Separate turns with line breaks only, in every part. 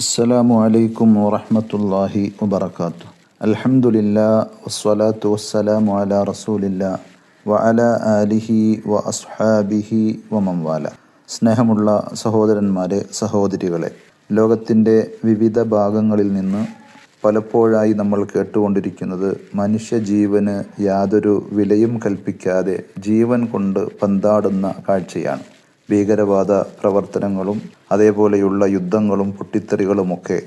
അസ്സലാമു അലൈക്കും വറഹമത്തല്ലാഹി വബർക്കാത്തു അൽഹംദുലില്ലാ വസ്സലാത്തു വസ്സലാമു അല റസൂലില്ല വ അല ആലിഹി വ അസ്ഹാബിഹി വ മംവാല സ്നേഹമുള്ള സഹോദരന്മാരെ സഹോദരികളെ ലോകത്തിന്റെ വിവിധ ഭാഗങ്ങളിൽ നിന്ന് പലപ്പോഴായി നമ്മൾ കേട്ടുകൊണ്ടിരിക്കുന്നത് മനുഷ്യജീവന് യാതൊരു വിലയും കൽപ്പിക്കാതെ ജീവൻ കൊണ്ട് പന്താടുന്ന കാഴ്ചയാണ്. ഭീകരവാദ പ്രവർത്തനങ്ങളും അതേപോലെയുള്ള യുദ്ധങ്ങളും പൊട്ടിത്തെറികളുമൊക്കെ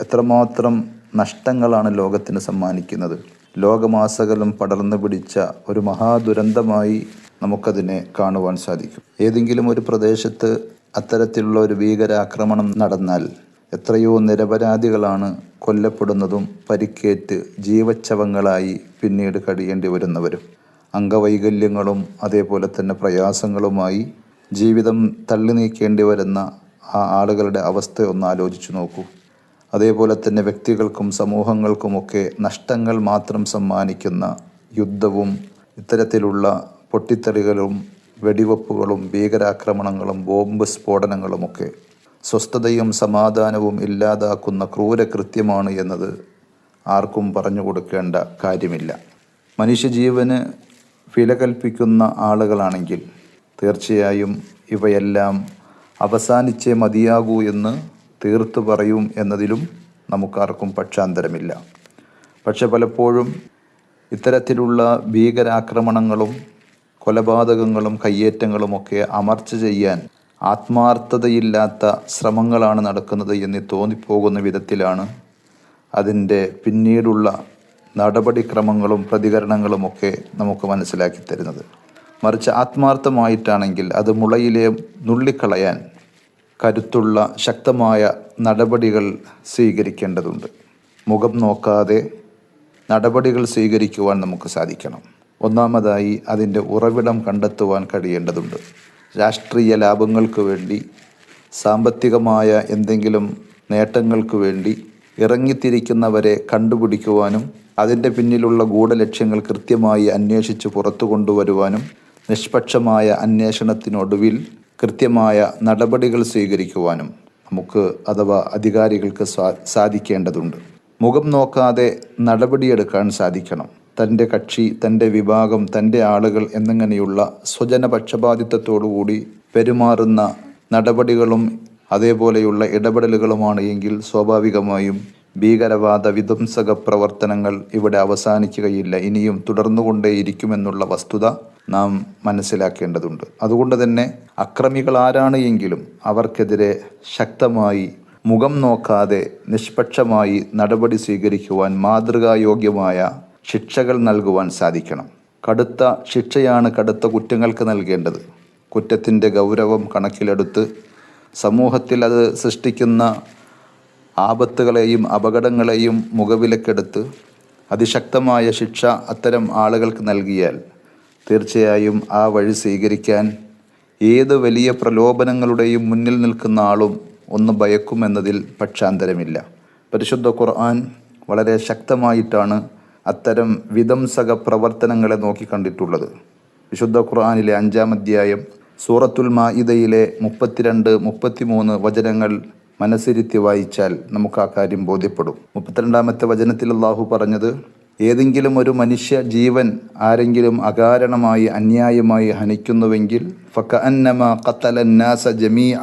എത്രമാത്രം നഷ്ടങ്ങളാണ് ലോകത്തിന് സമ്മാനിക്കുന്നത്. ലോകമാസകലം പടർന്നു പിടിച്ച ഒരു മഹാദുരന്തമായി നമുക്കതിനെ കാണുവാൻ സാധിക്കും. ഏതെങ്കിലും ഒരു പ്രദേശത്ത് അത്തരത്തിലുള്ള ഒരു ഭീകരാക്രമണം നടന്നാൽ എത്രയോ നിരപരാധികളാണ് കൊല്ലപ്പെടുന്നതും പരിക്കേറ്റ് ജീവച്ഛവങ്ങളായി പിന്നീട് കഴിയേണ്ടി വരുന്നവരും അംഗവൈകല്യങ്ങളും അതേപോലെ തന്നെ പ്രയാസങ്ങളുമായി ജീവിതം തള്ളി നീക്കേണ്ടി വരുന്ന ആ ആളുകളുടെ അവസ്ഥ ഒന്ന് ആലോചിച്ചു നോക്കൂ. അതേപോലെ തന്നെ വ്യക്തികൾക്കും സമൂഹങ്ങൾക്കുമൊക്കെ നഷ്ടങ്ങൾ മാത്രം സമ്മാനിക്കുന്ന യുദ്ധവും ഇത്തരത്തിലുള്ള പൊട്ടിത്തെറികളും വെടിവെപ്പുകളും ഭീകരാക്രമണങ്ങളും ബോംബ് സ്ഫോടനങ്ങളുമൊക്കെ സ്വസ്ഥതയും സമാധാനവും ഇല്ലാതാക്കുന്ന ക്രൂരകൃത്യമാണ് എന്നത് ആർക്കും പറഞ്ഞു കൊടുക്കേണ്ട കാര്യമില്ല. മനുഷ്യജീവന് വില കൽപ്പിക്കുന്ന ആളുകളാണെങ്കിൽ തീർച്ചയായും ഇവയെല്ലാം അവസാനിച്ചേ മതിയാകൂ എന്ന് തീർത്തു പറയും എന്നതിലും നമുക്കാർക്കും പക്ഷാന്തരമില്ല. പക്ഷെ പലപ്പോഴും ഇത്തരത്തിലുള്ള ഭീകരാക്രമണങ്ങളും കൊലപാതകങ്ങളും കയ്യേറ്റങ്ങളുമൊക്കെ അമർച്ച ചെയ്യാൻ ആത്മാർത്ഥതയില്ലാത്ത ശ്രമങ്ങളാണ് നടക്കുന്നത് എന്ന് തോന്നിപ്പോകുന്ന വിധത്തിലാണ് അതിന്റെ പിന്നീടുള്ള നടപടിക്രമങ്ങളും പ്രതികരണങ്ങളുമൊക്കെ നമുക്ക് മനസ്സിലാക്കി തരുന്നത്. മറിച്ച് ആത്മാർത്ഥമായിട്ടാണെങ്കിൽ അത് മുളയിലെ നുള്ളിക്കളയാൻ കരുത്തുള്ള ശക്തമായ നടപടികൾ സ്വീകരിക്കേണ്ടതുണ്ട്. മുഖം നോക്കാതെ നടപടികൾ സ്വീകരിക്കുവാൻ നമുക്ക് സാധിക്കണം. ഒന്നാമതായി അതിന്റെ ഉറവിടം കണ്ടെത്തുവാൻ കഴിയേണ്ടതുണ്ട്. രാഷ്ട്രീയ ലാഭങ്ങൾക്ക് വേണ്ടി സാമ്പത്തികമായ എന്തെങ്കിലും നേട്ടങ്ങൾക്ക് വേണ്ടി ഇറങ്ങിത്തിരിക്കുന്നവരെ കണ്ടുപിടിക്കുവാനും അതിന്റെ പിന്നിലുള്ള ഗൂഢലക്ഷ്യങ്ങൾ കൃത്യമായി അന്വേഷിച്ച് പുറത്തു കൊണ്ടുവരുവാനും നിഷ്പക്ഷമായ അന്വേഷണത്തിനൊടുവിൽ കൃത്യമായ നടപടികൾ സ്വീകരിക്കുവാനും നമുക്ക് അഥവാ അധികാരികൾക്ക് സാധിക്കേണ്ടതുണ്ട്. മുഖം നോക്കാതെ നടപടിയെടുക്കാൻ സാധിക്കണം. തന്റെ കക്ഷി തന്റെ വിഭാഗം തന്റെ ആളുകൾ എന്നിങ്ങനെയുള്ള സ്വജനപക്ഷപാതിത്വത്തോടുകൂടി പെരുമാറുന്ന നടപടികളും അതേപോലെയുള്ള ഇടപെടലുകളുമാണ് എങ്കിൽ സ്വാഭാവികമായും ഭീകരവാദ വിധ്വംസക പ്രവർത്തനങ്ങൾ ഇവിടെ അവസാനിക്കുകയില്ല. ഇനിയും തുടർന്നുകൊണ്ടേയിരിക്കുമെന്നുള്ള വസ്തുത നാം മനസ്സിലാക്കേണ്ടതുണ്ട്. അതുകൊണ്ട് തന്നെ അക്രമികൾ ആരാണ് എങ്കിലും അവർക്കെതിരെ ശക്തമായി മുഖം നോക്കാതെ നിഷ്പക്ഷമായി നടപടി സ്വീകരിക്കുവാൻ മാതൃകായോഗ്യമായ ശിക്ഷകൾ നൽകുവാൻ സാധിക്കണം. കടുത്ത ശിക്ഷയാണ് കടുത്ത കുറ്റങ്ങൾക്ക് നൽകേണ്ടത്. കുറ്റത്തിന്റെ ഗൗരവം കണക്കിലെടുത്ത് സമൂഹത്തിൽ അത് സൃഷ്ടിക്കുന്ന ആപത്തുകളെയും അപകടങ്ങളെയും മുഖവിലക്കെടുത്ത് അതിശക്തമായ ശിക്ഷ അത്തരം ആളുകൾക്ക് നൽകിയാൽ തീർച്ചയായും ആ വഴി സ്വീകരിക്കാൻ ഏത് വലിയ പ്രലോഭനങ്ങളുടെയും മുന്നിൽ നിൽക്കുന്ന ആളും ഒന്ന് ഭയക്കുമെന്നതിൽ പക്ഷാന്തരമില്ല. പരിശുദ്ധ ഖുർആൻ വളരെ ശക്തമായിട്ടാണ് അത്തരം വിധംസക പ്രവർത്തനങ്ങളെ നോക്കിക്കണ്ടിട്ടുള്ളത് വിശുദ്ധ ഖുർആാനിലെ അഞ്ചാം അധ്യായം സൂറത്തുൽ മാഇദയിലെ മുപ്പത്തിരണ്ട് മുപ്പത്തിമൂന്ന് വചനങ്ങൾ മനസ്സിരുത്തി വായിച്ചാൽ നമുക്ക് ആ കാര്യം ബോധ്യപ്പെടും. മുപ്പത്തിരണ്ടാമത്തെ വചനത്തിൽ അള്ളാഹു പറഞ്ഞത് ഏതെങ്കിലും ഒരു മനുഷ്യ ജീവൻ ആരെങ്കിലും അകാരണമായി അന്യായമായി ഹനിക്കുന്നുവെങ്കിൽ ഫക്ക അന്നമ ഖത്തലന്നാസ ജമീഅ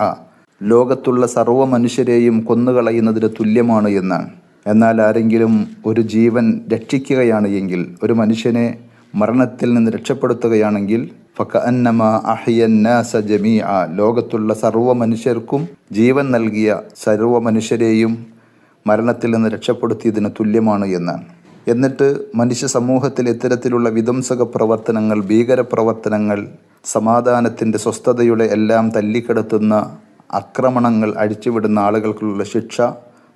ലോകത്തുള്ള സർവ മനുഷ്യരെയും കൊന്നുകളയുന്നതിന് തുല്യമാണ് എന്നാണ്. എന്നാൽ ആരെങ്കിലും ഒരു ജീവൻ രക്ഷിക്കുകയാണ് എങ്കിൽ ഒരു മനുഷ്യനെ മരണത്തിൽ നിന്ന് രക്ഷപ്പെടുത്തുകയാണെങ്കിൽ ഫക്ക അന്നമ അഹ്യന്നാസ ജമീഅ ലോകത്തുള്ള സർവ മനുഷ്യർക്കും ജീവൻ നൽകിയ സർവ മനുഷ്യരെയും മരണത്തിൽ നിന്ന് രക്ഷപ്പെടുത്തിയതിന് തുല്യമാണ് എന്നാണ്. എന്നിട്ട് മനുഷ്യ സമൂഹത്തിൽ ഇത്തരത്തിലുള്ള വിധ്വംസക പ്രവർത്തനങ്ങൾ ഭീകരപ്രവർത്തനങ്ങൾ സമാധാനത്തിന്റെ സ്വസ്ഥതയുടെ എല്ലാം തല്ലിക്കെടുത്തുന്ന ആക്രമണങ്ങൾ അഴിച്ചുവിടുന്ന ആളുകൾക്കുള്ള ശിക്ഷ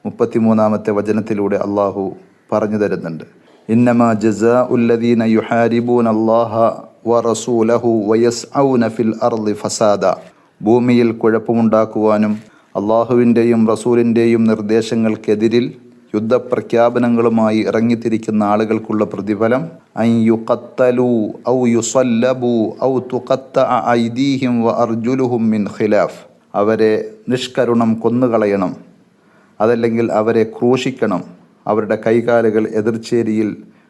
മുപ്പത്തിമൂന്നാമത്തെ വചനത്തിലൂടെ അള്ളാഹു പറഞ്ഞു തരുന്നുണ്ട്. ഇന്നമ ജസ ഉല്ലദീന യുഹാരിബൂൻ അള്ളാഹ വ റസൂലഹു വയസ് ഔന ഫിൽ അർദി ഫസാദ. ഭൂമിയിൽ കുഴപ്പമുണ്ടാക്കുവാനും അള്ളാഹുവിന്റെയും റസൂലിന്റെയും നിർദ്ദേശങ്ങൾക്കെതിരിൽ യുദ്ധപ്രഖ്യാപനങ്ങളുമായി ഇറങ്ങിത്തിരിക്കുന്ന ആളുകൾക്കുള്ള പ്രതിഫലം ഔ ഔ ഐദീഹിം വ മിൻ ഖിലാഫ്. അവരെ നിഷ്കരുണം കൊന്നുകളയണം അതല്ലെങ്കിൽ അവരെ ക്രൂശിക്കണം അവരുടെ കൈകാലുകൾ എതിർച്ചേരിയിൽ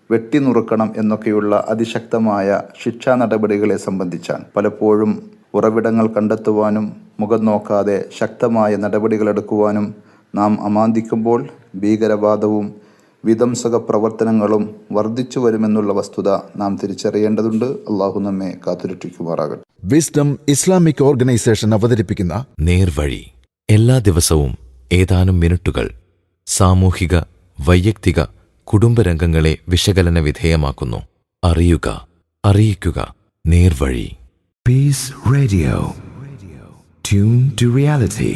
വെട്ടിനുറുക്കണം എന്നൊക്കെയുള്ള അതിശക്തമായ ശിക്ഷാ നടപടികളെ സംബന്ധിച്ചാണ് പലപ്പോഴും ഉറവിടങ്ങൾ കണ്ടെത്തുവാനും മുഖം നോക്കാതെ ശക്തമായ നടപടികളെടുക്കുവാനും നാം അമാന്തിക്കുമ്പോൾ ഭീകരവാദവും വിധംസക പ്രവർത്തനങ്ങളും വർദ്ധിച്ചു വരുമെന്നുള്ള വസ്തുത നാം തിരിച്ചറിയേണ്ടതുണ്ട്. അള്ളാഹു നമ്മെ കാത്തുരക്ഷിക്കുമാറാകട്ടെ.
വിസ്ഡം ഇസ്ലാമിക് ഓർഗനൈസേഷൻ അവതരിപ്പിക്കുന്ന
നേർവഴി. എല്ലാ ദിവസവും ഏതാനും മിനിറ്റുകൾ സാമൂഹിക വൈയക്തിക കുടുംബരംഗങ്ങളെ വിശകലന വിധേയമാക്കുന്നു. അറിയുക അറിയിക്കുക നേർവഴി.
Peace radio tune to reality.